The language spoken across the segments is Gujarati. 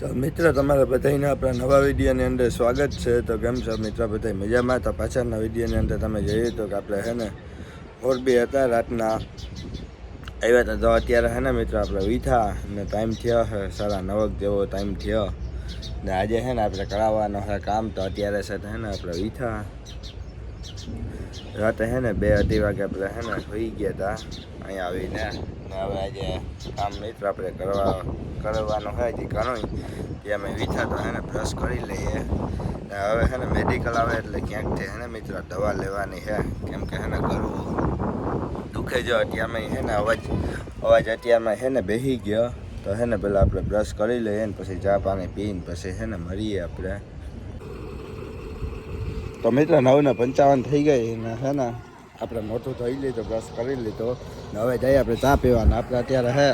તો મિત્ર, તમારા બધાને આપણા નવા વિડીયોની અંદર સ્વાગત છે. તો કેમ છો મિત્ર બધા મજામાં? તો પાછળના વિડીયોની અંદર તમે જોઈએ તો કે આપણે હે ને મોરબી હતા, રાતના આવ્યા હતા. તો અત્યારે હે ને મિત્ર, આપણે વીઠા ને ટાઈમ થયો છે સારા નવક જેવો ટાઈમ થયો. ને આજે હે ને આપણે કરાવવાનો હે કામ. તો અત્યારે છે હે ને આપણે વીઠા રાતે હે ને બે અઢી વાગે આપણે હે ને હોઈ ગયા હતા અહીંયા આવીને ને હવે આજે કામ મિત્ર આપણે કરવા કરવાનું હોય જે ઘણું કે અમે વિચારતો હે ને બ્રશ કરી લઈએ ને હવે હે ને મેડિકલ આવે એટલે ક્યાંકથી હે ને મિત્ર દવા લેવાની છે કેમ કે હે ને કરવું દુખે જો અત્યારમાં હે ને અવાજ અવાજ અત્યારમાં હે ને બેસી ગયો તો હે ને પહેલાં આપણે બ્રશ કરી લઈએ ને પછી ચા પાણી પીને પછી હે ને મળીએ આપણે તો મિત્ર નવ ને પંચાવન થઈ ગઈ ને હે ને, આપણે મોટું થઈ લીધું બ્રશ કરી લીધો. ને હવે જઈએ આપણે ચા પીવાના. આપણે અત્યારે હે,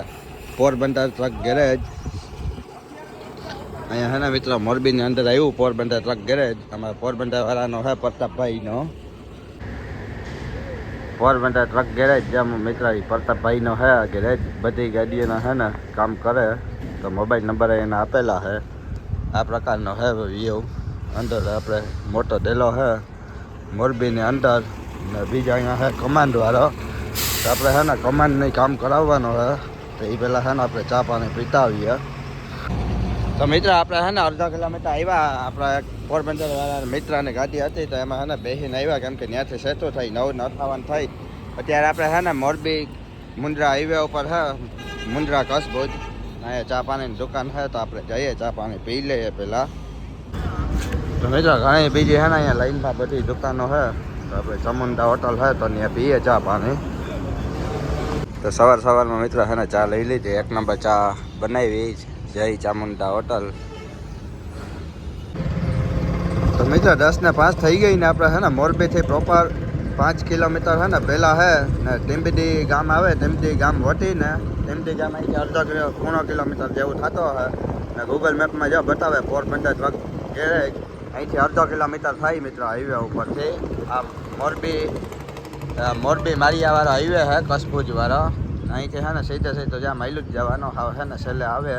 પોરબંદર ટ્રક ગેરેજ અહીંયા હે ને મિત્ર, મોરબીની અંદર આવ્યું પોરબંદર ટ્રક ગેરેજ અમારા પોરબંદર વાળાનો હે, પ્રતાપભાઈનો. પોરબંદર ટ્રક ગેરેજ જેમ મિત્ર પ્રતાપભાઈનો હે ગેરેજ બધી ગાડીઓના હે ને કામ કરે. તો મોબાઈલ નંબર એના આપેલા હે. આ પ્રકારનો હે વ્યૂ. અંદર આપણે મોટો ડેલો હે, મોરબીની અંદર. ને બીજા અહીંયા હે કમાન્ડવાળો તો આપણે હે ને કમાન્ડની કામ કરાવવાનો હે. તો એ પહેલાં હે ને આપણે ચા પાણી પીતા આવીએ તો મિત્ર, આપણે હે ને અડધા કિલોમીટર આવ્યા આપણા પોરબંદરવાળા પોરબંદર વાળા મિત્રની ગાડી હતી, તો એમાં હે ને બેસીને આવ્યા કેમ કે ત્યાંથી સેતો થઈ, નવ ન થવાનું થઈ. અત્યારે આપણે હે ને મોરબી મુંદ્રા હાઈવે ઉપર હે મુંદ્રા કસભુજ અહીંયા ચા પાણીની દુકાન છે તો આપણે જઈએ, ચા પાણી પી લઈએ પહેલાં તો મિત્ર ઘણી બીજી હે ને અહીંયા લાઈનમાં બધી દુકાનો છે તો આપણે ચામુંડા હોટલ છે તો ત્યાં પીએ ચા પાણી. તો સવાર સવારમાં મિત્ર હે ચા લઈ લીધી. એક નંબર ચા બનાવી. જય ચામુંડા હોટલ તો મિત્ર દસ પાંચ થઈ ગઈ ને આપણે હે મોરબીથી પ્રોપર પાંચ કિલોમીટર હે પહેલાં હે ને ટીમ્બડી ગામ આવે. ટીમ્બડી ગામ વટીને ટીમ્બડી ગામ અહીંથી અડધો કિલો કિલોમીટર જેવું થતો હોય ને ગૂગલ મેપમાં જો બતાવે, પોરબંદર ગેરેજ અહીંથી અડધો કિલોમીટર થાય મિત્ર હાઈવે ઉપરથી. આ મોરબી મોરબી મારિયાવાળો હાઈવે છે કસભુજવાળો અહીંથી છે ને સીધે સીધો જ્યાં માઇલું જ જવાનો છે ને છેલ્લે આવે.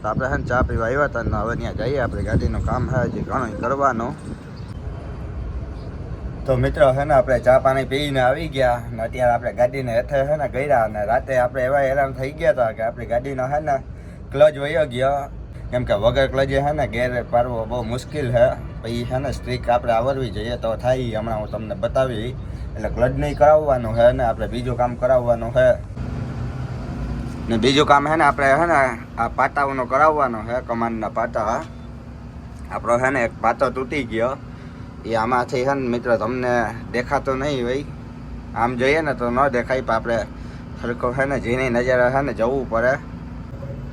તો આપણે છે ને ચા પીવા આવ્યા હતા ને હવે ત્યાં જઈએ, આપણે ગાડીનું કામ છે, હજી ઘણું કરવાનું. તો મિત્રો છે ને આપણે ચા પાણી પીને આવી ગયા ને અત્યારે આપણે ગાડીને હેઠે છે ને ગયા અને રાતે આપણે એવા હેરાન થઈ ગયા હતા કે આપણી ગાડીનો છે ને ક્લચ વયો ગયો. કેમ કે વગર ક્લજે છે ને ગેર પાડવો બહુ મુશ્કેલ છે પછી છે ને સ્ટ્રીક આપણે આવરવી જોઈએ તો થાય હમણાં હું તમને બતાવી. એટલે ક્લડ નહીં કરાવવાનું છે ને, આપણે બીજું કામ કરાવવાનું છે ને બીજું કામ છે ને, આપણે છે ને આ પાટાઓનો કરાવવાનો છે કમાનના પાટા. આપણો છે ને એક પાટો તૂટી ગયો. એ આમાંથી છે ને મિત્ર તમને દેખાતો નહીં હોય. આમ જોઈએ ને તો ન દેખાય, પણ આપણે સરખો છે ને જેની નજરે છે ને જવું પડે.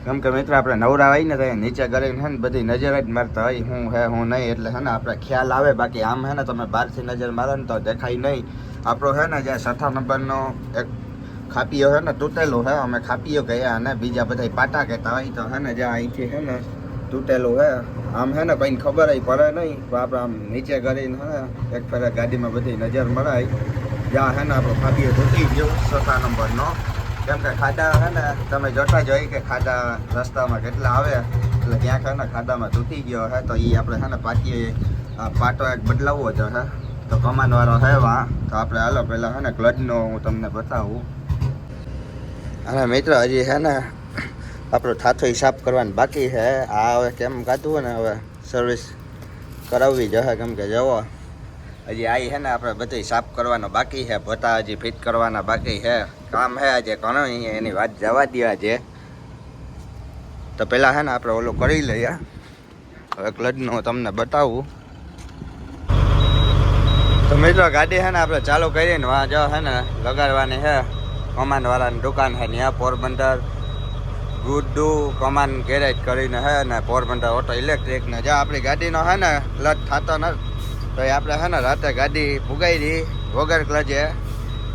કેમ કે મિત્ર આપણે નવરા હોય ને તો નીચે કરીને છે ને બધી નજર જ મારતા હોય હું હે હું નહીં એટલે છે ને આપણે ખ્યાલ આવે બાકી આમ છે ને તમે બહારથી નજર મારો ને તો દેખાય નહીં આપણો છે ને જે છઠ્ઠા નંબરનો એક ખાપીઓ છે ને તૂટેલું છે અમે ખાપીઓ ગયા અને બીજા બધા પાટા કહેતા હોય તો છે ને જ્યાં અહીંથી છે ને તૂટેલું હે આમ છે ને કંઈ ખબર આવી પડે નહીં તો આપણે આમ નીચે કરીને હે એક ફેરે ગાડીમાં બધી નજર મરાય જ્યાં હે ને આપણો ખાપીઓ તૂટી ગયો છઠ્ઠા નંબરનો કેમ કે ખાડા છે ને તમે જોતા જ હોય કે ખાડા રસ્તામાં કેટલા આવે એટલે ક્યાંક છે ને ખાડામાં તૂટી ગયો છે તો એ આપણે છે ને પાટીએ આ પાટો એક બદલાવવો જ છે તો કમાનવાળો છે વા તો આપણે હાલો પહેલાં છે ને ક્લચનો હું તમને બતાવું અને મિત્ર હજી છે ને આપણો થાથો હિસાબ કરવાનો બાકી છે આ હવે કેમ કાઢવું હોય ને હવે સર્વિસ કરાવવી જશે કેમ કે જવો હજી આવી છે ને આપણે બધી સાફ કરવાનો બાકી છે ભતા હજી ફિટ કરવાના બાકી છે કામ છે આજે ઘણો એની વાત જવા દેવા છે તો પહેલાં છે ને આપણે ઓલું કરી લઈએ. હવે ક્લડનું હું તમને બતાવું. તો મિત્રો ગાડી છે ને આપણે ચાલુ કરીને વાં જો છે ને લગાડવાની છે કમાનવાળાની દુકાન છે ત્યાં પોરબંદર. ગુડ્ડુ કમાન ગેરેજ કરીને છે ને પોરબંદર ઓટો ઇલેક્ટ્રિકને જો આપણી ગાડીનો છે ને ક્લચ થતો ન તો આપણે છે ને રાતે ગાડી પુગાઈ દી વગર ક્લજે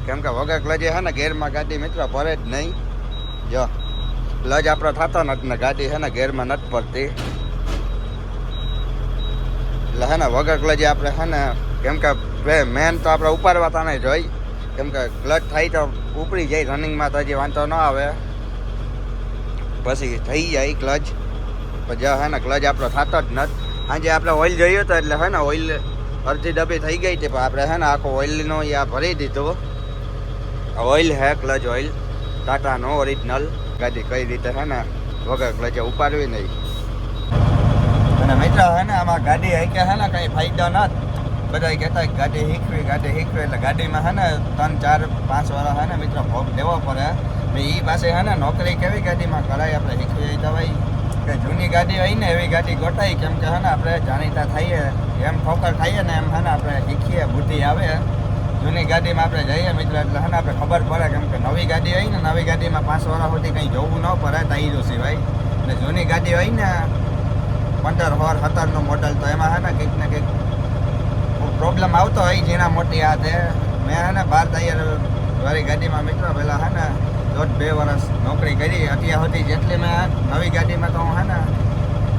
કેમ કે વગર ક્લજે છે ને ગેરમાં ગાડી મિત્રો ભરે જ નહીં. જો, ક્લચ આપણો થતો નથી ને ગાડી છે ને ગેરમાં નથી પડતી એટલે છે ને વગર ક્લજે આપણે છે ને, કેમ કે મેન તો આપણે ઉપાડવા તા નહીં જોઈ કેમ કે ક્લચ થાય તો ઉપડી જાય રનિંગમાં તો હજી વાંધો ન આવે. પછી થઈ જાય ક્લચ. પછી હે ને ક્લચ આપણો થતો જ નથી. આજે આપણે ઓઇલ જોયું હતું એટલે હે ને ઓઇલ અડધી ડબ્બી થઈ ગઈ હતી, પણ આપણે હે ને આખો ઓઇલનો યા ભરી દીધો. ઓઇલ હે ક્લચ ઓઇલ ટાટાનો ઓરિજિનલ ગાડી કઈ રીતે હે ને વગર ક્લચે ઉપાડવી નહીં. અને મિત્ર હે ને, આમાં ગાડી હે કે હે ને કંઈ ફાયદો નથી. બધા કહેતા ગાડી શીખવી ગાડી શીખવી એટલે ગાડીમાં હે ને ત્રણ, ચાર, પાંચ વાળા હે ને મિત્ર ભોગ દેવો પડે. ને એ પાસે હે ને નોકરી કેવી ગાડીમાં કરાય, આપણે શીખવી જવાય કે જૂની ગાડી હોય ને એવી ગાડી ગોઠાઈ કેમ કે હે ને આપણે જાણીતા થઈએ. એમ ઠોકર ખાઈએ ને એમ હેને આપણે શીખીએ, બુદ્ધિ આવે. જૂની ગાડીમાં આપણે જઈએ મિત્ર, એટલે હેને આપણે ખબર પડે કેમ કે નવી ગાડી હોય ને નવી ગાડીમાં પાંચ વર્ષ સુધી કંઈ જોવું ન પડે તાઈરો સિવાય એટલે જૂની ગાડી હોય ને, પંદર હોર સત્તરનું મોડલ તો એમાં હે ને કંઈક ને કંઈક પ્રોબ્લેમ આવતો હોય જેના મોટી તે મેં હે ને બાર તૈયાર મારી ગાડીમાં મિત્રો પહેલાં હે ને દોઢ બે વર્ષ નોકરી કરી. અત્યાર સુધી જેટલી મેં નવી ગાડીમાં તો હું હે ને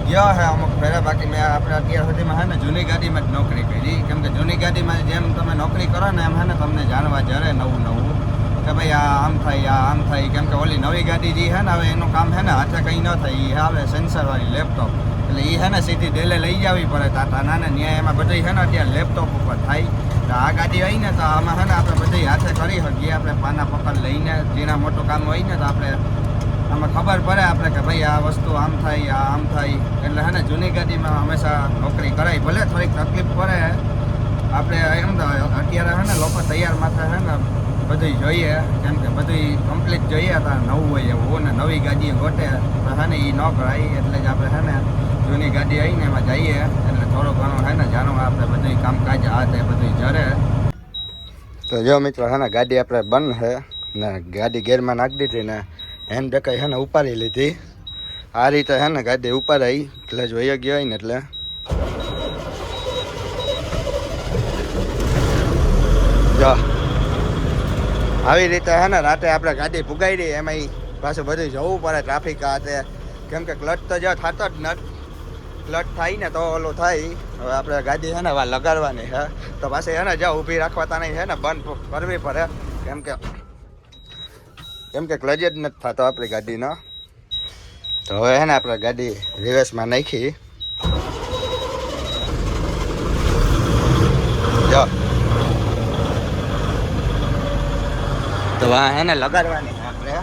ગયો હે અમુક ફેરા બાકી મેં આપણે અત્યાર સુધીમાં હે ને જૂની ગાડીમાં જ નોકરી કરી. કેમ કે જૂની ગાડીમાં જેમ તમે નોકરી કરો ને એમ હે ને તમને જાણવા જરે નવું નવું. કે ભાઈ આ આમ થાય, આ આમ થાય. કેમ કે ઓલી નવી ગાડી જે હે ને હવે એનું કામ હે ને હાથે કંઈ ન થાય. એ આવે સેન્સરવાળી લેપટોપ. એટલે એ હે ને સીધી ડેલે લઈ જવી પડે. ટાટા ના ન્યાય એમાં બધી છે ને અત્યારે લેપટોપ ઉપર થાય. તો આ ગાડી હોય ને તો આમાં હે ને આપણે બધી હાથે કરી શકીએ. આપણે પાના પકડ લઈને, જેના મોટું કામ હોય ને તો આપણે આમાં ખબર પડે આપણે કે ભાઈ આ વસ્તુ આમ થાય, આ આમ થાય. એટલે હે ને, જૂની ગાડીમાં હંમેશા નોકરી કરાય. ભલે થોડીક તકલીફ પડે, આપણે એમ અત્યારે હે ને, લોકો તૈયાર માથે હે ને બધું જોઈએ. કેમ કે બધું કમ્પ્લીટ જોઈએ હતા નવું હોય એવું. ને, નવી ગાડી ગોટે તો હે ને એ ન કરાય. એટલે જ આપણે હે ને, જૂની ગાડી આવીને એમાં જઈએ. એટલે થોડું ઘણું હે ને જાણવા આપણે બધું કામકાજ, આ તે બધું જરે. તો જો મિત્રો, હે ને, ગાડી આપણે બંધ છે. ને ગાડી ગેરમાં નાખી દીધી ને હેન્ડ બ્રેક હે ને ઉપાડી લીધી. આ રીતે હે ને ગાડી ઉપાડાઈ, એટલે જોઈએ ગયો ને એટલે. જો. આવી રીતે હે ને રાતે આપણે ગાડી પુગાડી એમાં પાછું બધું જવું પડે ટ્રાફિક આતે કેમ કે ક્લચ તો જો થતો જ નથી. ક્લચ થાય ને તો ઓલું થાય. હવે આપણે ગાડી છે ને લગાડવાની છે તો પાછી હે ને જો ઊભી રાખવા તાણી છે ને બંધ કરવી પડે. કેમ કે કેમ કે ક્લચ જ નથી થતો આપણી ગાડીનો. તો હવે હે ને આપણે ગાડી રિવર્સમાં નાખી. તો આ હે ને લગાડવાની આપણે.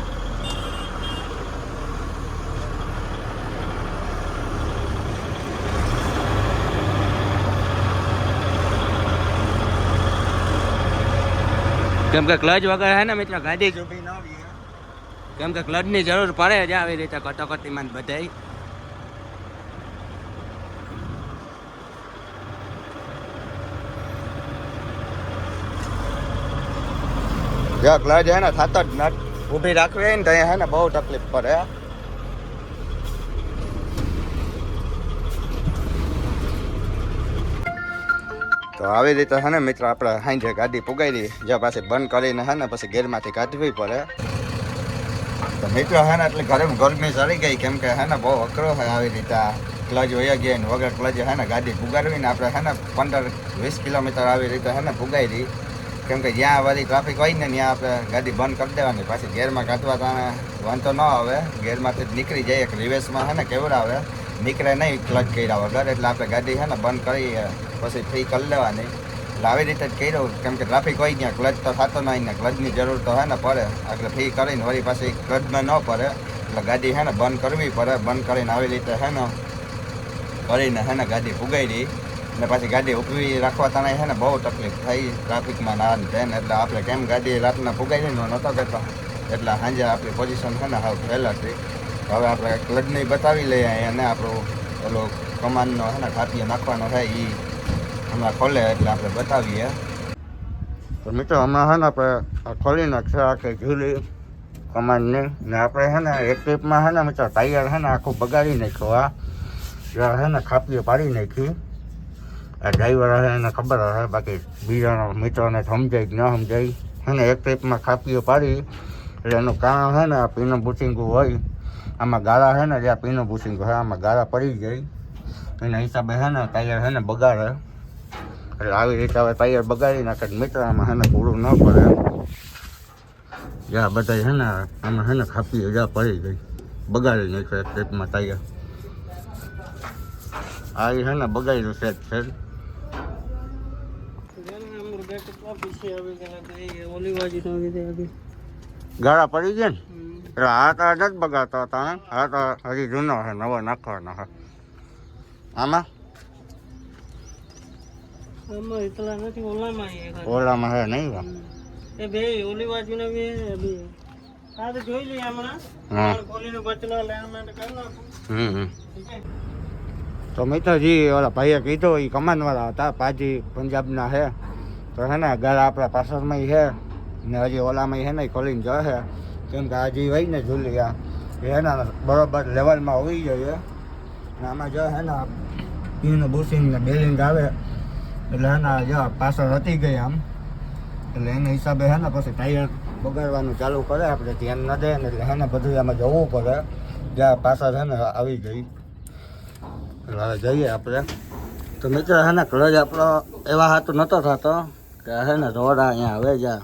કેમ કે ક્લચ વગર હે ને મિત્ર ગાડી જ કેમ કે ક્લડની જરૂર પડે જ આવી રીતે કટોકટીમાં બધાય. જો ક્લચ હે ને, થતો જ નટ ઊભી રાખવી હોય ને, તો અહીંયા હે ને, બહુ તકલીફ પડે તો આવી રીતે હે ને, મિત્ર, આપણે સાંજે ગાડી પુગાડી જ્યાં પાછી બંધ કરીને હે ને, પછી ગેરમાંથી કાઢવી પડે. તો મિત્ર હે ને, એટલે ઘરે ગરમી ચડી ગઈ. કેમ કે હે ને, બહુ અકરો છે આવી રીતે ક્લચ વયા ગયા ને, વગર ક્લચ હે ને, ગાડી પુગાડવીને આપણે હે ને, પંદર વીસ કિલોમીટર આવી રીતે હે ને દઈ કેમ કે જ્યાં વાળી ટ્રાફિક હોય ને, ત્યાં આપણે ગાડી બંધ કરી દેવાની. પાછી ગેરમાં કાઢવા તાણે વાંધો ન આવે. ગેરમાંથી નીકળી જાય એક રિવેસમાં હે ને કેવડાવે. નીકળે નહીં ક્લચ કર્યા વગર. એટલે આપણે ગાડી છે ને બંધ કરી, પછી ફ્રી કરી લેવાની. આવી રીતે જ કર્યું, કેમ કે ટ્રાફિક હોય ત્યાં ક્લચ તો થતો નહીં ને ક્લચની જરૂર તો હે ને પડે. એટલે ફી કરીને વળી પાછી ક્લચમાં ન પડે. એટલે ગાડી હે ને બંધ કરવી પડે, બંધ કરીને આવી રીતે હે ને કરીને હે ને ગાડી પુગાડી ને પાછી ગાડી ઉપવી રાખવા તને છે ને બહુ તકલીફ થઈ ટ્રાફિકમાં ના ને તેને. એટલે આપણે કેમ ગાડી રાતના પુગાડી નહોતો કહેતો એટલે સાંજે આપણી પોઝિશન છે ને હાવ ફેલ હતી હવે આપણે ક્લચની બતાવી લઈએ અને આપણું પેલું કમાનનો છે ને ખાતીઓ નાખવાનો થાય એ હમણાં ખોલે એટલે આપણે બતાવીએ. તો મિત્રો, હમણાં છે ને આપણે આ ખોલી નાખશે આખી ઝૂલી કમાનને. ને આપણે છે ને એક ટ્રીપમાં છે ને મિત્રો, ટાયર છે ને આખું બગાડી નાખ્યું. આ જ્યાં છે ને ખાપીએ પાડી નાખી. આ ડ્રાઈવર હશે એને ખબર હશે બાકી બીજાના મિત્રોને સમજાય કે ન સમજાય. છે ને એક ટ્રીપમાં ખાપીઓ પાડી. એટલે એનું કારણ છે ને આ પીનું બુચિંગું હોય. આમાં ગાળા છે ને, જ્યાં પીનું બુચિંગું હોય, આમાં ગાળા પડી જાય. એના હિસાબે છે ને ટાયર છે ને બગાડે. એટલે આવી રીતે હવે ટાયર બગાડી નાખે તો મિત્ર આમાં હેને પૂરું ન પડે જ્યાં બધા છે ને આમાં છે ને ખાપીઓ જ્યાં પડી ગઈ. બગાડી નાખ્યો એક ટ્રીપમાં ટાયર આ છે ને બગાડ્યું છે છે. ગાળા પડી ગયા ને? એટલે આ તો નથી બગાડતા હતા આ તો હજી જૂનો છે નવો નાખવાનો છે આમાં? ઓલામાં છે નહીં? એ બે ઓલી બાજુ ને બે બે. આ તો જોઈ લઈએ હમણાં. હા. ખોલીને બચલો અલાઇનમેન્ટ કરી નાખું. હમ હમ. તો મિત્રજી ઓલા ભાઈએ કીધો એ કમાનવાળા હતા પાજી પંજાબના છે. તો હે ને ઘર આપણા પાછળમાં છે. ને હજી ઓલામાં છે ને ખોલીને ખોલીને જશે કેમ કે હજી હોય ને ઝૂલિયા એ ને બરોબર લેવલમાં હોવી જોઈએ. ને આમાં જો હે ને પીને બુશિંગ ને બેલિંગ આવે. એટલે એના જો પાછળ હતી ગઈ આમ. એટલે એના હિસાબે છે ને પછી ટાયર બગાડવાનું ચાલુ કરે, આપણે ધ્યાન ન દે ને એટલે હેને બધું એમાં જવું પડે. જ્યાં પાછળ છે ને આવી ગઈ. એટલે હવે જઈએ આપણે. તો મિત્ર હે ને ક્લચ આપણો એવા હાથ નહોતો થતો કે હે ને રોડા અહીંયા આવે જ્યાં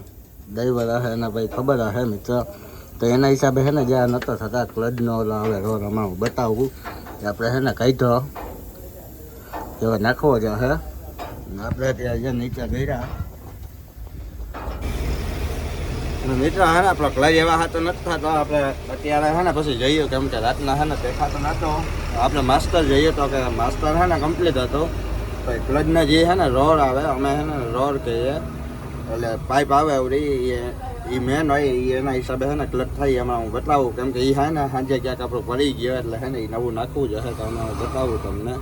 ડ્રાઈવર હશે એના ભાઈ ખબર હશે મિત્ર? તો એના હિસાબે હે ને જ્યાં નહોતો થતા ક્લચનો ઓલો આવે રોડ આમાં હું બતાવું કે આપણે હે ને કાઢ્યો. એવો નાખવો જ હે. આપણે ત્યાં જે નીચે ગયા અને મિત્ર, હે ને, આપણો ક્લચ એવા હાથો નથી થતો. આપણે અત્યારે હા ને, પછી જઈએ, કેમ કે રાતના હે ને દેખાતો નતો. આપણે માસ્ટર જઈએ તો કે માસ્ટર હા ને કમ્પ્લીટ હતો. તો ક્લચના જે હે ને રોડ આવે, અમે હે ને રોડ કહીએ. એટલે પાઇપ આવે એવડી એ એ મેન હોય, એ એના હિસાબે હે ને ક્લચ થાય, એમાં હું બતાવું. કેમ કે એ હે ને, સાંજે ક્યાંક આપણું પડી ગયો, એટલે હે ને એ નવું નાખવું જ હશે, તો અમે હું બતાવું તમને.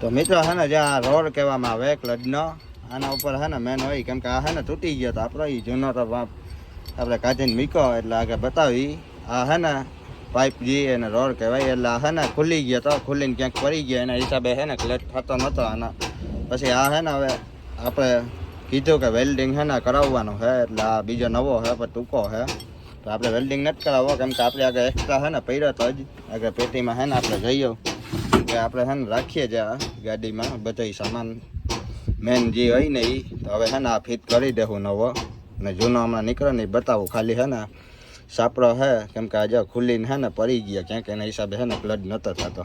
તો મિત્રો હે ને જે આ રોડ કહેવામાં આવે ક્લડનો આના ઉપર હે ને મેન હોય કેમ કે આ હે ને તૂટી ગયો તો આપણો એ જૂનો તો આપણે કાઢીને મૂક્યો એટલે આગળ બતાવી આ હે ને પાઇપ જે એને રોડ કહેવાય એટલે આ હે ને ખુલી ગયો તો ખુલીને ક્યાંક પડી ગયો એના હિસાબે હે ને ક્લચ થતો નહોતો આના પછી આ હે ને હવે આપણે કીધું કે વેલ્ડિંગ હે ને કરાવવાનું છે એટલે આ બીજો નવો છે પણ ટૂંકો છે તો આપણે વેલ્ડિંગ નથી કરાવવો કેમ કે આપણે આગળ એક્સ્ટ્રા હે ને પડ્યો તો જ આગળ પેટીમાં હે ને આપણે જઈએ કે આપણે હે ને રાખીએ જ આ ગાડીમાં બધા સામાન મેન જે હોય ને એ તો હવે હે ને આ ફિટ કરી દેવું નવો ને જૂનો હમણાં નીકળે ને એ બતાવું ખાલી હે ને સાપડો હે કેમ કે આજે ખુલ્લીને હે ને પડી ગયા ક્યાંક એના હિસાબે હે ને બ્લડ નહોતો થતો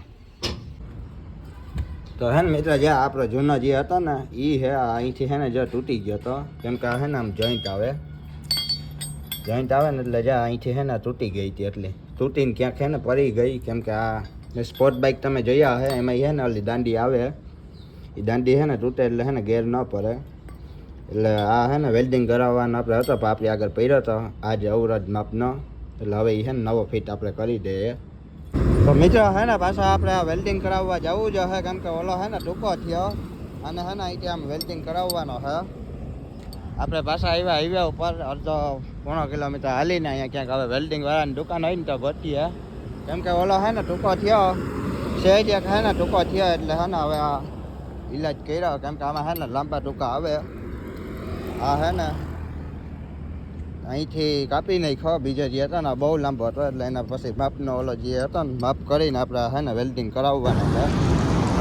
તો હે ને મિત્ર જે આપણો જૂનો જે હતો ને એ હે અહીંથી હે ને જો તૂટી ગયો હતો કેમ કે હે ને આમ જોઈન્ટ આવે જોઈન્ટ આવે ને એટલે જ્યાં અહીંથી હે ને તૂટી ગઈ હતી એટલે તૂટીને ક્યાંક હે ને પડી ગઈ કેમ કે આ સ્પોર્ટ બાઇક તમે જોયા હે, એમાં હે ને ઓલી દાંડી આવે એ દાંડી છે ને તૂટે એટલે હે ને ગેર ન પડે. એટલે આ છે ને વેલ્ડિંગ કરાવવાનો આપણે હતો આપણે આગળ પડ્યો હતો આજે અવરોધ માપનો એટલે હવે એ છે ને નવો ફિટ આપણે કરી દઈએ તો મિત્રો હે ને પાછા આપણે આ વેલ્ડિંગ કરાવવા જવું જ હે, કેમ કે ઓલો હે ને ટૂંકો થયો. અને હે ને અહીંથી આમ વેલ્ડિંગ કરાવવાનો છે આપણે પાછા આવ્યા હાઈવે ઉપર અડધો પોણો કિલોમીટર હાલીને અહીંયા ક્યાંક હવે વેલ્ડિંગ વાળાની દુકાન હોય ને તો ગોતીએ કેમ કે ઓલો હે ને ટૂંકો થયો સહેજ એક હે ને ટૂંકો થયો એટલે હે ને હવે આ ઈલાજ કર્યો, કેમ કે આમાં હે ને લાંબા ટૂંકા આવે. આ હે ને અહીંથી કાપી નાખ્યો, બીજો જે હતો ને બહુ લાંબો હતો એટલે એના પછી માપનો ઓલો જે હતો ને માપ કરીને આપણે હે ને વેલ્ડિંગ કરાવવાનો છે.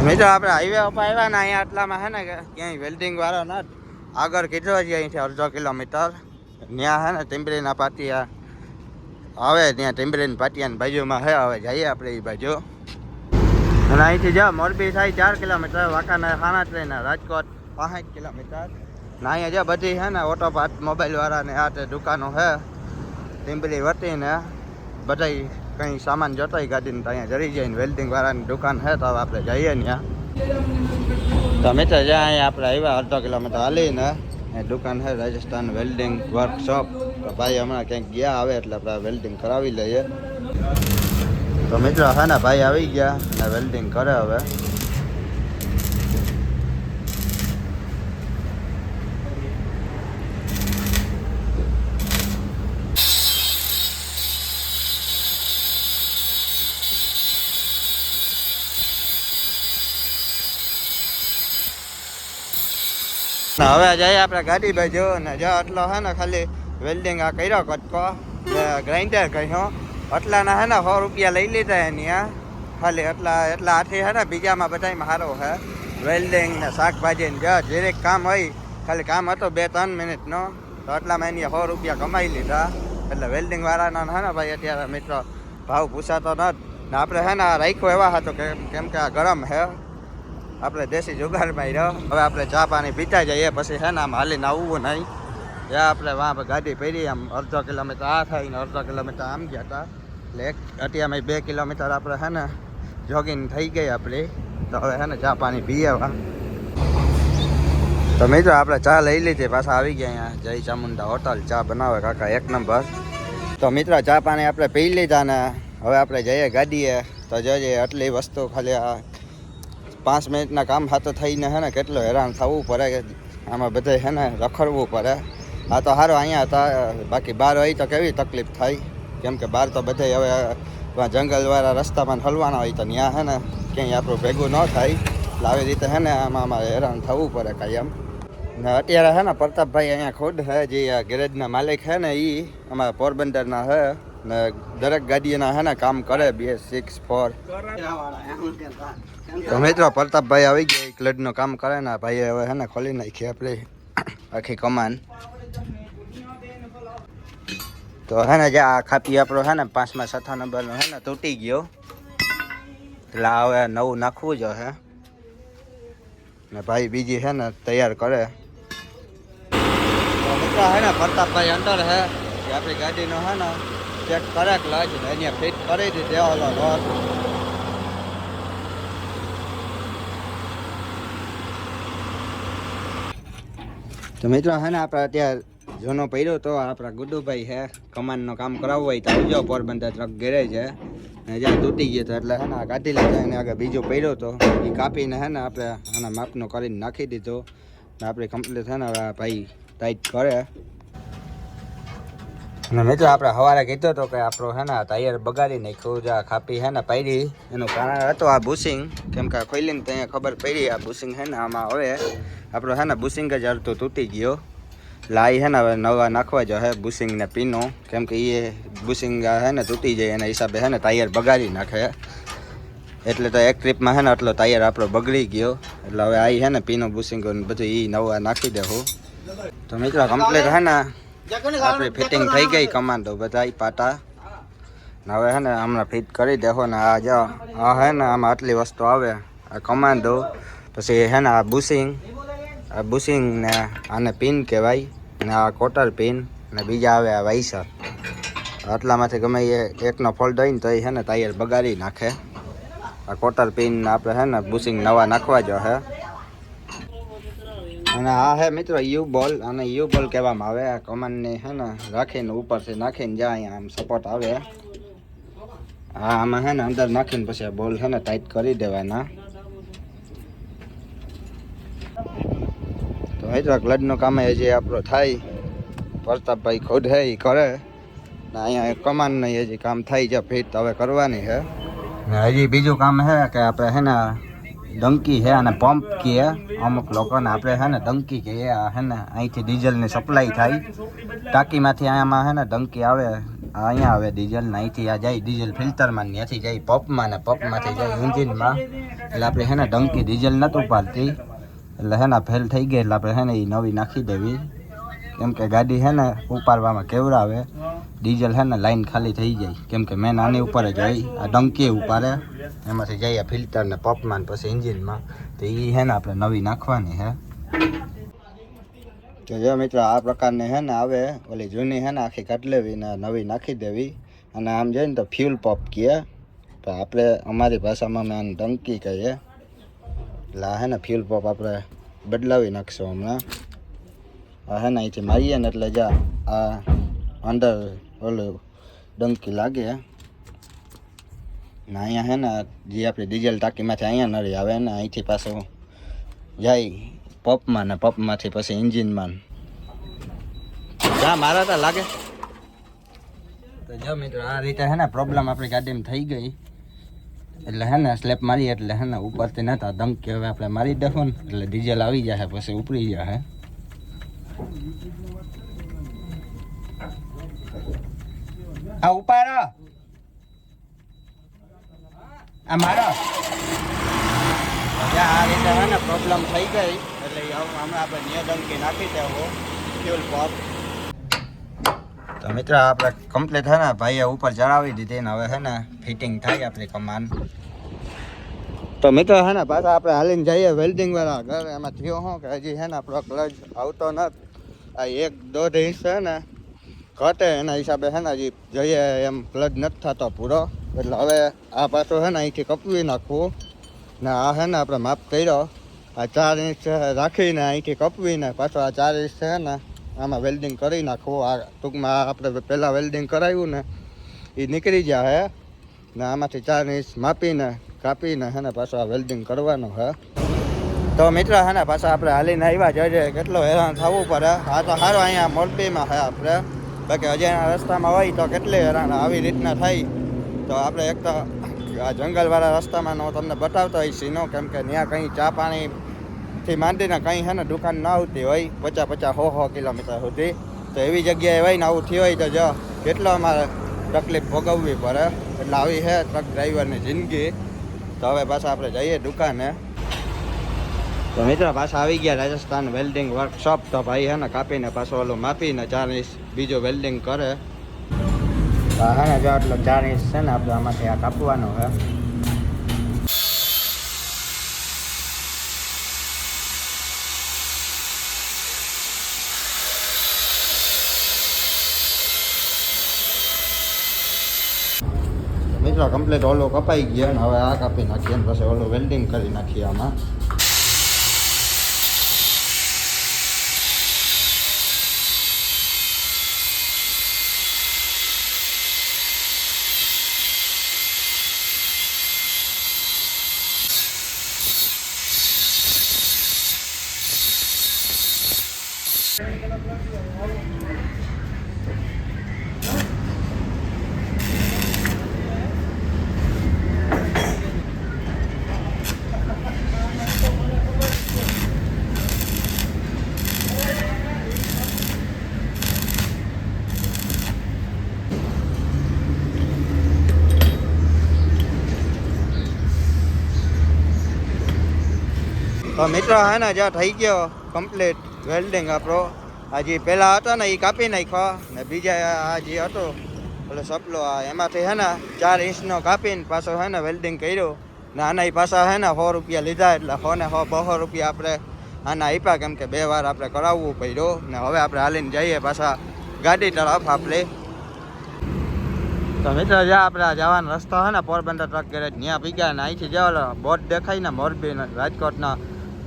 મિત્રો આપણે હાઈવે ઉપર આવ્યા ને અહીંયા આટલામાં હે ને ક્યાંય વેલ્ડિંગ વાળો ન આગળ કીધો છે અહીંથી અડધો કિલોમીટર. ત્યાં હે ને ટીમ્બરીના પાટિયા આવે ત્યાં ટીમ્બરીની પાટિયાની બાજુમાં હે, હવે જઈએ આપણે એ બાજુ. અને અહીંથી જા, મોરબી થાય ચાર કિલોમીટર વાંકાના ખાના ટ્રેન રાજકોટ પાંચ કિલોમીટર. ને અહીંયા જો બધી છે ને ઓટો પાર્ટ મોબાઈલ વાળાને આ તે દુકાનો છે ટીમ્બલી વટીને બધા કંઈ સામાન જોતો ગાડીને તો અહીંયા જરી જઈને વેલ્ડિંગ વાળાની દુકાન છે તો આપણે જઈએ ત્યાં. તો મિત્ર, જ્યાં અહીંયા આપણે આવ્યા, અડધો કિલોમીટર હાલીને દુકાન છે રાજસ્થાન વેલ્ડિંગ વર્કશોપ ભાઈ હમણાં ક્યાંક ગયા આવે એટલે આપણે વેલ્ડિંગ કરાવી લઈએ. તો મિત્રો, હા ને, ભાઈ આવી ગયા અને વેલ્ડિંગ કરે હવે. હવે જઈએ આપણે ગાડી બાજુ ને જો આટલો હે ને ખાલી વેલ્ડિંગ આ કર્યો કટકો. ગ્રાઇન્ડર કહ્યો આટલાના હે ને સો રૂપિયા લઈ લીધા એની આ ખાલી એટલા એટલા આથી હે ને બીજામાં બધામાં સારો હે. વેલ્ડિંગ ને શાકભાજી ને જે કામ હોય, ખાલી કામ હતો બે, ત્રણ મિનિટનો તો એટલામાં એની સો રૂપિયા કમાઈ લીધા. એટલે વેલ્ડિંગ વાળાના હે ને ભાઈ અત્યારે મિત્રો ભાવ પૂછાતો નથી ને આપણે હે ને રાખ્યો એવા હતો કે, કેમ કે આ ગરમ હે. આપણે દેશી જુગારમાં રહ્યો. હવે આપણે ચા પાણી પીતા જઈએ, પછી હે ને આમ હાલીને આવવું નહીં. જ્યાં આપણે વાં ગાડી પહેરી, આમ અડધો કિલોમીટર આ થાય ને અડધો કિલોમીટર આમ ગયા હતા. એટલે એક અત્યારે બે કિલોમીટર આપણે હે ને જોગિંગ થઈ ગઈ આપણી. તો હવે હે ને ચા પાણી પીએ વા તો મિત્રો આપણે ચા લઈ લીધી, પાછા આવી ગયા અહીંયા જય ચામુંડા હોટલ, ચા બનાવે કાકા, એક નંબર. તો મિત્રો ચા પાણી આપણે પી લીધા ને હવે આપણે જઈએ ગાડીએ. તો જોઈએ આટલી વસ્તુ ખાલી આ પાંચ મિનિટના કામ હાથો થઈને હે ને કેટલું હેરાન થવું પડે. આમાં બધે હે ને રખડવું પડે. આ તો સારો અહીંયા હતા બાકી બહાર હોય તો કેવી તકલીફ થાય? કેમ કે બહાર તો બધે હવે જંગલવાળા રસ્તામાં હલવાના હોય તો ત્યાં હે ને, ક્યાંય આપણું ભેગું ન થાય. એટલે આવી રીતે હે ને, આમાં અમારે હેરાન થવું પડે કાંઈ એમ. ને અત્યારે હે ને, પ્રતાપભાઈ અહીંયા ખુદ હે, જે ગેરેજના માલિક હે ને એ અમારા પોરબંદરના હે, ને દરેક ગાડીના હે ને કામ કરે, બે સિક્સ ફોર તો મિત્રો, પ્રતાપભાઈ આવી ગયા ક્લડનું કામ કરે ને ભાઈએ હવે હે ને ખોલી નાખી આપણી આખી કમાન. તો હે ને જે આ ખાપી આપણો હે ને પાંચમા છઠ્ઠા નંબરનો હે ને તૂટી ગયો. એટલે હવે નવું નાખવું જો હે. ને ભાઈ બીજી હે ને તૈયાર કરે. મિત્રો હે ને પ્રતાપભાઈ અંદર હે. જે આપણી ગાડીનો હે ને ચેક કરે ને, અહીંયા ફિટ કરી દીધી ઓલો લોક તો મિત્રો, હે ને, આપણે અત્યારે જૂનો પડ્યો તો આપણા ગુડુભાઈ હે, કમાનનું કામ કરાવવું હોય તો આવજો, પોરબંદર ટ્રક ગેરેજ છે જ્યાં તૂટી ગયો તો એટલે હે ને કાઢી લીધો, એને આગળ બીજો પડ્યો તો. એ કાપીને હે ને, આપણે આના માપનો કરીને નાખી દીધો. આપણે કમ્પ્લીટ છે ને, હવે ભાઈ ટાઈટ કરે. મિત્રો, આપણે સવારે કીધો હતો કે આપણો હે ને ટાયર બગાડી નાખ્યું જે ખાપી હે ને પાડી. એનું કારણ હતું આ બુશિંગ કેમ કે ખોલીને તો અહીંયા ખબર પડી, આ બુશિંગ હે ને, આમાં હવે આપણો હે ને બુશિંગ જ અડધું તૂટી ગયો. લાઈ હે ને, હવે નવા નાખવા જો હે બુશિંગ ને પીનો. કેમ કે એ બુશિંગ હે ને, તૂટી જાય, એના હિસાબે હે ને ટાયર બગાડી નાખે. એટલે તો એક ટ્રીપમાં હે ને, આટલો ટાયર આપણો બગડી ગયો. એટલે હવે આ હે ને, પીનો બુશિંગ બધું એ નવા નાખી દેવું તો મિત્રો કમ્પ્લીટ હે ને આપણી ફિટિંગ થઈ ગઈ કમાન્ડો બધા પાટા. હવે હે ને હમણાં ફિટ કરી દેખો ને આ જો આ હે ને આમાં આટલી વસ્તુ આવે. આ કમાન્ડો પછી હે ને આ બુશિંગ આ બુશિંગ ને આને પિન કહેવાય. ને આ કોટર પિન ને બીજા આવે આ વાઇસર આટલામાંથી ગમે એ એકનો ફોલ્ડ હોય ને તો એ હે ને ટાયર બગાડી નાખે. આ કોટર પિન આપણે હે ને બુશિંગ નવા નાખવા જો હે. અને આ હે મિત્રો યુ બોલ અને યુ બોલ કહેવામાં આવે. આ કમાનને હે ને, રાખીને ઉપરથી નાખીને જાય આમ સપોર્ટ આવે. હા આમાં હે ને અંદર નાખીને પછી બોલ છે ને ટાઈટ કરી દેવાના. તો હૈદરા ક્લડનું કામ હજી આપણો થાય, પ્રતાપભાઈ ખુદ હે એ કરે. ને અહીંયા કમાન નહીં હજી કામ થાય છે ફિટ હવે કરવાની છે ને હજી બીજું કામ છે કે આપણે હે ને ડંકી છે અને પંપ કહીએ અમુક લોકોને આપણે છે ને ડંકી આ છે ને અહીંથી ડીઝલની સપ્લાય થાય. ટાંકીમાંથી આમાં છે ને ડંકી આવે, અહીંયા આવે ડીઝલ ને અહીંથી આ જાય, ડીઝલ ફિલ્ટરમાં ત્યાંથી જાય, પંપમાં ને પંપમાંથી જાય, એન્જિનમાં. એટલે આપણે છે ને ડંકી ડીઝલ નહોતું પાડતી. એટલે છે ને ફેલ થઈ ગઈ, એટલે આપણે છે ને એ નવી નાખી દેવી. કેમ કે ગાડી છે ને ઉપાડવામાં કેવડાવે, ડીઝલ છે ને લાઈન ખાલી થઈ જાય. કેમ કે મેન આની ઉપર જ હોય આ ડંકી ઉપાડે, એમાંથી જઈએ ફિલ્ટર ને પંપમાં પછી એન્જિનમાં તો એ છે ને આપણે નવી નાખવાની છે તો જો મિત્રો, આ પ્રકારની છે ને આવે, ઓલી જૂની છે ને આખી કાઢ લેવી ને નવી નાખી દેવી. અને આમ જોઈએ ને તો ફ્યુલ પંપ કહે તો આપણે અમારી ભાષામાં અમે આને ડંકી કહીએ. એટલે આ છે ને ફ્યુલ પંપ આપણે બદલાવી નાખશું હમણાં. આ છે ને અહીંથી મારીએ ને એટલે જા, આ અંદર ઓલું ડંકી લાગે. ને અહીંયા હે ને જે આપણી ડીઝલ ટાંકીમાંથી અહીંયા નળી આવે ને અહીંથી પાછું જાય પપમાં ને પપમાંથી પછી એન્જિનમાં જા, મારા તા લાગે. તો જો મિત્રો, આ રીતે હે ને પ્રોબ્લેમ આપણી ગાડીમાં થઈ ગઈ. એટલે હે ને સ્લેપ મારી એટલે હે ને ઉપરથી નતા ધમકી, હવે આપણે મારી દેખો ને એટલે ડીઝલ આવી જશે પછી ઉપરી જશે આ ઉપાડો. આ મારો. આ રીતે હે ને પ્રોબ્લેમ થઈ ગઈ. એટલે હમણાં આપણે નિયદંકી નાખી દેવો ફ્યુલ પંપ તો મિત્ર, આપણે કમ્પ્લીટ હે ને ભાઈએ ઉપર ચડાવી દીધી ને હવે હે ને ફિટિંગ થાય આપણી કમાન તો મિત્રો, હે ને પાછા આપણે હાલીને જઈએ વેલ્ડિંગ વાળા ઘર. એમાં થયો શું કે હજી હે ને આપણો ક્લચ આવતો નથી. આ એક દોઢ ઇંચ છે ને, ઘટે એના હિસાબે છે ને હજી જઈએ એમ ક્લચ નથી થતો પૂરો. એટલે હવે આ પાછો છે ને અહીંથી કપવી નાખવું. ને આ છે ને આપણે માપ કર્યો. આ ચાર ઇંચ રાખીને અહીંથી કપવીને પાછો આ ચાર ઇંચ છે ને આમાં વેલ્ડિંગ કરી નાખવું. આ ટૂંકમાં આપણે પહેલાં વેલ્ડિંગ કરાવ્યું ને, એ નીકળી જાય હે. ને આમાંથી ચાર ઇંચ માપીને કાપીને હે ને પાછો આ વેલ્ડિંગ કરવાનું હે. તો મિત્ર હે પાછા આપણે હાલીને આવ્યા જજે કેટલો હેરાન થવું પડે. આ તો સારું અહીંયા મોરબીમાં છે આપણે. બાકી અજાણ્યા રસ્તામાં હોય તો કેટલી હેરાન આવી રીતના થાય. તો આપણે એક તો આ જંગલવાળા રસ્તામાં હું તમને બતાવતો હોય સીનો કેમ કે ત્યાં કંઈ ચા પાણીથી માંડીને કંઈ હે ને દુકાન ન આવતી હોય, પચાસ પચાસ હો હો કિલોમીટર સુધી. તો એવી જગ્યાએ હોય ને આવું થયું હોય તો જો, કેટલો અમારે તકલીફ ભોગવવી પડે. એટલે આવી છે ટ્રક ડ્રાઈવરની જિંદગી. તો હવે પાછા આપણે જઈએ દુકાને. તો મિત્રો, પાછા આવી ગયા રાજસ્થાન વેલ્ડિંગ વર્કશોપ તો ભાઈ હે ને, કાપીને પાછો ઓલું માપીને ચાર બીજું વેલ્ડિંગ કરે. તો હે ને જો આટલો ચાર છે ને, આપણે આમાંથી આ કાપવાનો હે. મિત્રો કમ્પ્લીટ ઓલો કપાઈ ગયા ને, હવે આ કાપી નાખીએ ને, પછી ઓલું વેલ્ડિંગ કરી નાખીએ આમાં. તો મિત્રો, હે ને, જ્યાં થઈ ગયો કમ્પ્લીટ વેલ્ડિંગ આપણો આ જે પહેલાં હતો ને એ કાપી નાખ્યો ને બીજા આ જે હતો એટલે સપલો, આ એમાંથી હે ને, ચાર ઇંચનો કાપીને પાછો હે ને વેલ્ડિંગ કર્યું. ને આના એ પાછા હે ને સો રૂપિયા લીધા, એટલે સો ને સો બસો રૂપિયા આપણે આના આપ્યા, કેમ કે બે વાર આપણે કરાવવું પડ્યું. ને હવે આપણે હાલીને જઈએ પાછા ગાડી તરફ આપણે. તો મિત્રો, જ્યાં આપણે જવાનો રસ્તો છે ને, પોરબંદર ટ્રક ગેરેજ ત્યાં પીગ્યા ને અહીંથી જવા બોટ દેખાય ને મોરબી રાજકોટના.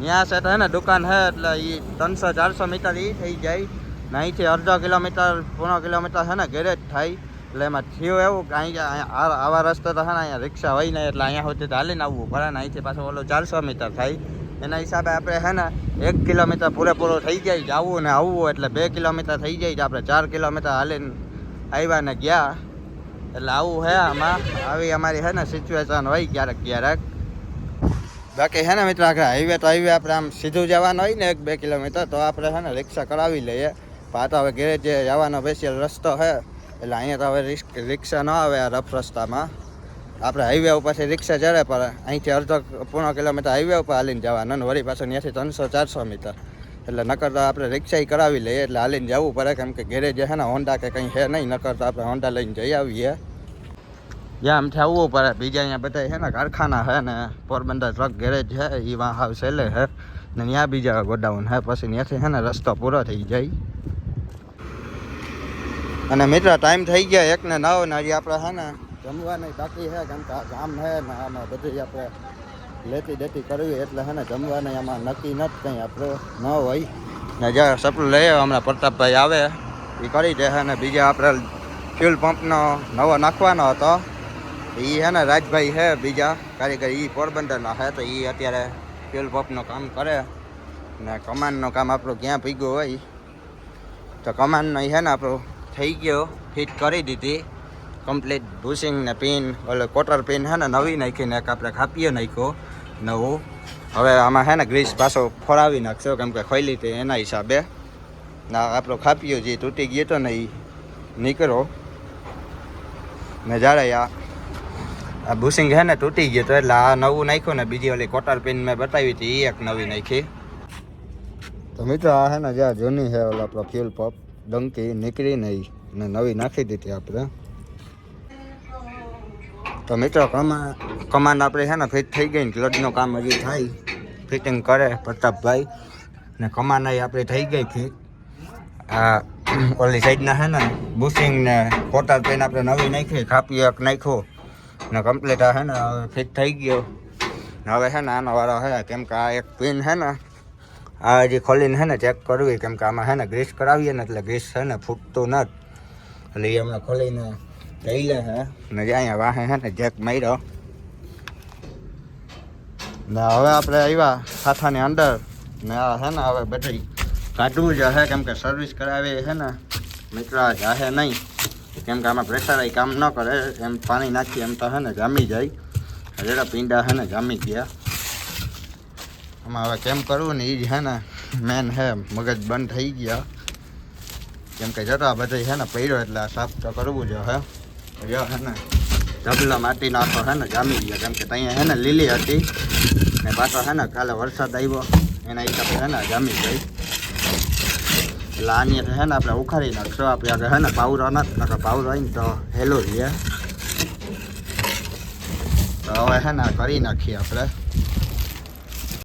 ત્યાં છે તો હે ને દુકાન છે એટલે એ ત્રણસો, ચારસો મીટર એ થઈ જાય. ને અહીંથી અડધો કિલોમીટર, પોણો કિલોમીટર છે ને ગેરેજ થાય. એટલે એમાં થયું એવું કે અહીંયા આવા રસ્તે તો છે ને અહીંયા રિક્ષા હોય નહીં એટલે અહીંયા સુધી તો હાલીને આવવું પડે ને અહીંથી પાછું ઓલું ચારસો મીટર થાય. એના હિસાબે આપણે છે ને એક કિલોમીટર પૂરેપૂરો થઈ જાય જવું ને આવવું એટલે બે કિલોમીટર થઈ જાય આપણે ચાર કિલોમીટર હાલીને આવ્યા ને ગયા. એટલે આવું હે આમાં. આવી અમારી હે ને સિચ્યુએશન હોય ક્યારેક ક્યારેક. બાકી હે ને મિત્ર, આગળ હાઈવે તો હાઈવે આપણે આમ સીધું જવાનું હોય ને એક બે કિલોમીટર, તો આપણે હે ને રિક્ષા કરાવી લઈએ. તો હવે ઘેરે જે જવાનો સ્પેશિયલ રસ્તો છે એટલે અહીંયા તો હવે રિક્ષા ન આવે આ રફ રસ્તામાં. આપણે હાઈવે ઉપરથી રિક્ષા ચડે, પણ અહીંથી અડધો પૂર્ણ કિલોમીટર હાઈવે ઉપર હાલીને જવાનું અને વળી પાછું ત્યાંથી ત્રણસો, ચારસો મીટર. એટલે નકર તો આપણે રિક્ષા કરાવી લઈએ, એટલે હાલીને જવું પડે, કેમ કે ઘેરે જે છે ને હોન્ડા કે કંઈ છે નહીં, નકર તો આપણે હોન્ડા લઈને જઈ આવીએ. જ્યાં આમથી આવવું પડે. બીજા અહીંયા બધા છે ને, કારખાના છે ને, પોરબંદર ટ્રક ગેરેજ છે એ વાં હાવ સેલે છે. ને ત્યાં બીજા ગોડાઉન છે. પછી ત્યાંથી છે ને રસ્તો પૂરો થઈ જાય. અને મિત્ર ટાઈમ થઈ ગયા એક ને નવ ને હજી આપણે છે ને જમવાની બાકી છે, કેમ કે આ ગામ છે ને, આમાં બધી આપણે લેતી દેતી કરવી એટલે છે ને જમવાની આમાં નક્કી નથી કંઈ આપણે, ન હોય. ને જ્યાં સપલું લઈએ હમણાં પ્રતાપભાઈ આવે એ કરી દે છે ને, બીજા આપણે ફ્યુલ પંપનો નવો નાખવાનો હતો. એ હે ને રાજભાઈ હે બીજા કારીગર એ પોરબંદરના હે, તો એ અત્યારે ફ્યુલ પંપનું કામ કરે. ને કમાનનું કામ આપણું ક્યાં ભીગું હોય તો કમાનનો હે ને આપણું થઈ ગયો ફિટ કરી દીધી. કમ્પ્લીટ ભૂસિંગ ને પિન ઓલે કોટર પિન હે ને નવી નાખીને એક આપણે ખાપીએ નાખ્યો, નવું. હવે આમાં હે ને ગ્રીસ પાછો ફોડાવી નાખશો, કેમ કે ખોલી હતી એના હિસાબે. ના આપણો ખાપીયો જે તૂટી ગયો તો ને એ નીકળો ને જ્યારે આ આ બુશિંગ છે ને તૂટી ગયું તો એટલે આ નવું નાખ્યું ને બીજી ઓલી કોટર પિન મેં બતાવી હતી એ એક નવી નાખી. તો મિત્રો આ છે ને જ્યાં જૂની છે ઓલા આપણો ફ્યુલ પંપ ડંકી નીકળી નહીં ને નવી નાખી દીધી આપણે. તો મિત્રો કમા કમાન્ડ આપણે છે ને ફિટ થઈ ગઈ ને ક્લચનું કામ હજી થાય. ફિટિંગ કરે પ્રતાપભાઈ. ને કમાન આપણે થઈ ગઈ ફિટ આ ઓલી સાઈડના છે ને બુશિંગ ને કોટર પેન આપણે નવી નાખી, ખાપી એક નાખ્યો. ને કમ્પ્લીટ આ છે ને હવે ફિટ થઈ ગયો ને હવે છે ને આનો વાળો છે કેમ કે આ એક પિન છે ને આ હજી ખોલીને છે ને ચેક કરવી કેમ કે આમાં છે ને ગ્રીસ કરાવીએ ને એટલે ગ્રીસ છે ને ફૂટતું નથી એટલે એ હમણાં ખોલીને જઈ લે છે ને જે અહીંયા વાહે છે ને જેક માર્યો ને હવે આપણે આવ્યા સાથાની અંદર ને આ છે ને હવે બેટરી કાઢવું જ હશે કેમ કે સર્વિસ કરાવી છે ને મિત્ર આ જાહે નહીં કેમ કે આમાં પ્રેશર કામ ન કરે. એમ પાણી નાખી એમ તો છે ને જામી જાય. રેડા પીંડા છે ને જામી ગયા. આમાં હવે કેમ કરવું ને એ જ છે ને મેન છે મગજ બંધ થઈ ગયા. કેમ કે જતા બધે છે ને પડ્યો એટલે આ સાફ તો કરવું જ હે. જો હે ને. ઢગલા માટી નાખો છે ને જામી ગયા. કેમ કે ત્યાં છે ને લીલી હતી. ને પાછો છે ને કાલે વરસાદ આવ્યો. એના હિસાબે છે ને જામી ગઈ. એટલે આની છે ને આપણે ઉખાડી નાખશો આપણે આગળ છે ને પાવરો નથી નકર પાવરો હોય ને તો હેલો રહીએ તો હવે હે ને કરી નાખીએ આપણે.